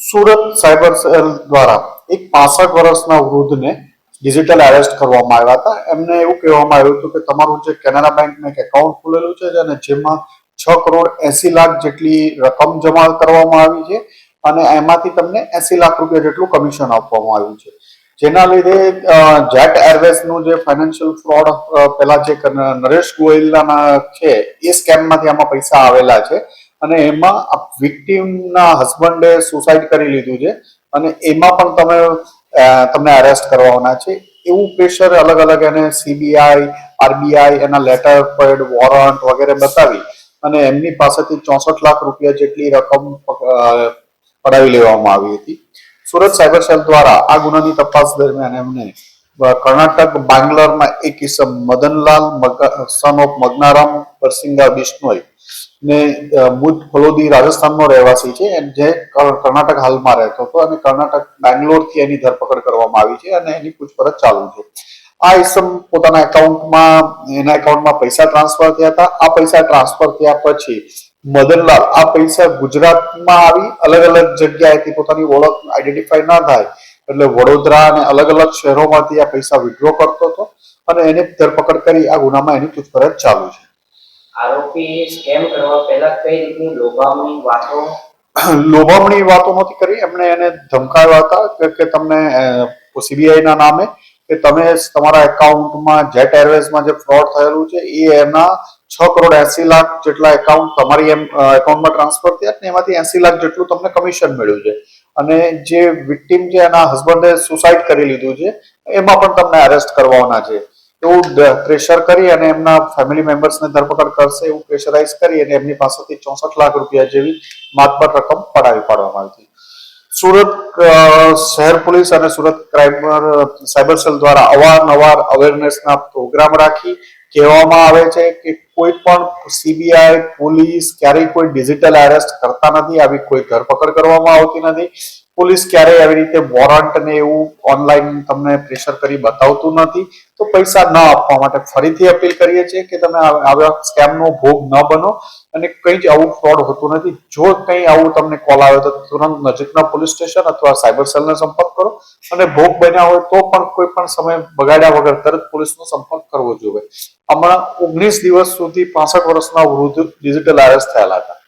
Surat cyber cell દ્વારા એક પાસઠ વર્ષના વૃદ્ધને ડિજિટલ એરેસ્ટ કરવામાં આવ્યા હતા. એમને એવું કહેવામાં આવ્યું હતું કે તમારું જે કેનેરા બેંકમાં એક એકાઉન્ટ ખુલેલું છે અને જેમાં છ કરોડ એસી લાખ જેટલી રકમ જમા કરવામાં આવી છે અને એમાંથી તમને એસી લાખ રૂપિયા જેટલું કમિશન આપવામાં આવ્યું છે. જેના લીધે જેટ એરવેઝનું જે ફાઇનાન્શિયલ ફ્રોડ પેલા જે નરેશ ગોયલના છે, એ સ્કેમમાંથી આમાં પૈસા આવેલા છે. અને એમાં વિક્ટીમના હસબન્ડે સુસાઇડ કરી લીધું છે. અને એમાં પણ તમે તમને અરેસ્ટ કરવાના છે. એવું પ્રેશર અલગ અલગ એને સીબીઆઈ આરબીઆઈ એના લેટર પેડ વોરંટ વગેરે બતાવી અને એમની પાસેથી ચોસઠ લાખ રૂપિયા જેટલી રકમ પડાવી લેવામાં આવી હતી. સુરત સાયબર સેલ દ્વારા આ ગુનાની તપાસ દરમિયાન એમને કર્ણાટક, બાંગ્લોરમાં એક કિસ્સમ મદનલાલ સન ઓફ મગનારામ પરસિંગા બિશ્નોઈ ને અ, ફલોદી રાજસ્થાનનો રહેવાસી છે અને જે કર્ણાટક હાલમાં રહેતો હતો અને કર્ણાટક બેંગ્લોરથી એની ધરપકડ કરવામાં આવી છે અને એની પૂછપરછ ચાલુ છે. આ ઇસમ પોતાના એકાઉન્ટમાં એના એકાઉન્ટમાં પૈસા ટ્રાન્સફર થયા હતા. આ પૈસા ટ્રાન્સફર થયા પછી મદનલાલ આ પૈસા ગુજરાતમાં આવી અલગ અલગ જગ્યાએથી પોતાની ઓળખ આઈડેન્ટિફાઈ ના થાય એટલે વડોદરા અને અલગ અલગ શહેરોમાંથી આ પૈસા વિડ્રો કરતો હતો અને એની ધરપકડ કરી આ ગુનામાં એની પૂછપરછ ચાલુ છે. આરોપી સ્કેમ કરવા પહેલા કઈ રીતની લોભામણી વાતો? લોભામણી વાતો નથી કરી. એમણે એને ધમકાવ્યા હતા કે તમને સીબીઆઈ ના નામે કે તમે તમારા એકાઉન્ટમાં જેટ એરવેઝમાં જે ફ્રોડ થયેલું છે, એ એના છ કરોડ એસી લાખ જેટલા એકાઉન્ટ તમારી એમ એકાઉન્ટમાં ટ્રાન્સફર થયા ને એમાંથી એસી લાખ જેટલું તમને કમિશન મળ્યું છે. અને જે વિક્ટીમ છે એના હસબન્ડે સુસાઇડ કરી લીધું છે. એમાં પણ તમને અરેસ્ટ કરવાના છે. એવું પ્રેશર કરી અને એમના ફેમિલી મેમ્બર્સને ધરપકડ કરશે એવું પ્રેશરાઇઝ કરી અને એમની પાસેથી ચોસઠ લાખ રૂપિયા જેવી માતબર રકમ પડાવી પાડવામાં આવી સુરત શહેર પોલીસ અને સુરત ક્રાઇમ સાયબર સેલ દ્વારા અવારનવાર અવેરનેસના પ્રોગ્રામ રાખી કહેવામાં આવે છે કે કોઈ પણ સીબીઆઈ પોલીસ, ક્યારેય કોઈ ડિજિટલ એરેસ્ટ કરતા નથી, આવી કોઈ ધરપકડ કરવામાં આવતી નથી. પોલીસ ક્યારેય આવી રીતે વોરંટ ને એવું ઓનલાઈન તમને પ્રેશર કરી બતાવતું નથી. તો પૈસા ન આપવા માટે ફરીથી અપીલ કરીએ છીએ કે તમે આવા સ્કેમનો ભોગ ન બનો અને કંઈ જ આવું ફ્રોડ હોતું નથી. જો કંઈ આવું તમને કોલ આવે તો તુરંત નજીકના પોલીસ સ્ટેશન અથવા સાયબર સેલનો સંપર્ક કરો અને ભોગ બન્યા હોય તો પણ કોઈ પણ સમય બગાડ્યા વગર તરત પોલીસનો સંપર્ક કરવો જોઈએ. હમણાં ઓગણીસ દિવસ સુધી પાસઠ વર્ષના વૃદ્ધ ડિજિટલ આરએસ થયેલા હતા.